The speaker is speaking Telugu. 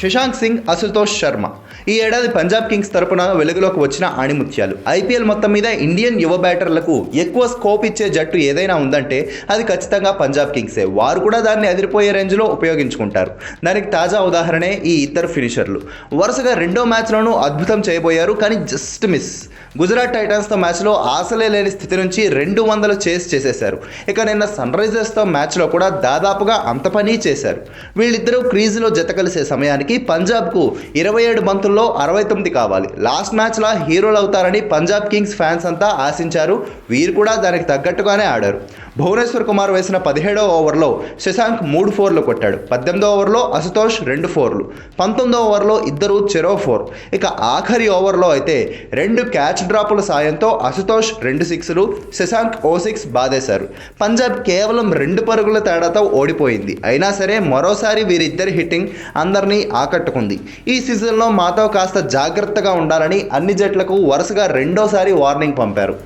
శశాంక్ సింగ్ అశుతోష్ శర్మ. ఈ ఏడాది పంజాబ్ కింగ్స్ తరపున వెలుగులోకి వచ్చిన ఆణిముత్యాలు. ఐపీఎల్ మొత్తం మీద ఇండియన్ యువ బ్యాటర్లకు ఎక్కువ స్కోప్ ఇచ్చే జట్టు ఏదైనా ఉందంటే అది ఖచ్చితంగా పంజాబ్ కింగ్సే. వారు కూడా దాన్ని అదిరిపోయే రేంజ్లో ఉపయోగించుకుంటారు. దానికి తాజా ఉదాహరణే ఈ ఇద్దరు ఫినిషర్లు. వరుసగా రెండో మ్యాచ్లోనూ అద్భుతం చేయబోయారు కానీ జస్ట్ మిస్. గుజరాత్ టైటన్స్తో మ్యాచ్లో ఆశలే లేని స్థితి నుంచి రెండు వందలు చేస్ చేసేశారు. ఇక నిన్న సన్ రైజర్స్తో మ్యాచ్లో కూడా దాదాపుగా అంత పని చేశారు. వీళ్ళిద్దరూ క్రీజులో జత కలిసే సమయానికి పంజాబ్కు ఇరవై ఏడు బంతుల్లో అరవై తొమ్మిది కావాలి. లాస్ట్ మ్యాచ్లో హీరోలు అవుతారని పంజాబ్ కింగ్స్ ఫ్యాన్స్ అంతా ఆశించారు. వీరు కూడా దానికి తగ్గట్టుగానే ఆడారు. భువనేశ్వర్ కుమార్ వేసిన పదిహేడవ ఓవర్లో శశాంక్ మూడు ఫోర్లు కొట్టాడు. పద్దెనిమిదో ఓవర్లో అశుతోష్ రెండు ఫోర్లు. పంతొమ్మిదో ఓవర్లో ఇద్దరు చెరో ఫోర్. ఇక ఆఖరి ఓవర్లో అయితే రెండు క్యాచ్ డ్రాపుల సాయంతో అశుతోష్ రెండు సిక్స్లు శశాంక్ ఓ సిక్స్ బాధేశారు పంజాబ్ కేవలం రెండు పరుగుల తేడాతో ఓడిపోయింది. అయినా సరే మరోసారి వీరిద్దరి హిట్టింగ్ అందరినీ ఆకట్టుకుంది. ఈ సీజన్లో మాతో కాస్త జాగ్రత్తగా ఉండాలని అన్ని జట్లకు వరుసగా రెండోసారి వార్నింగ్ పంపారు.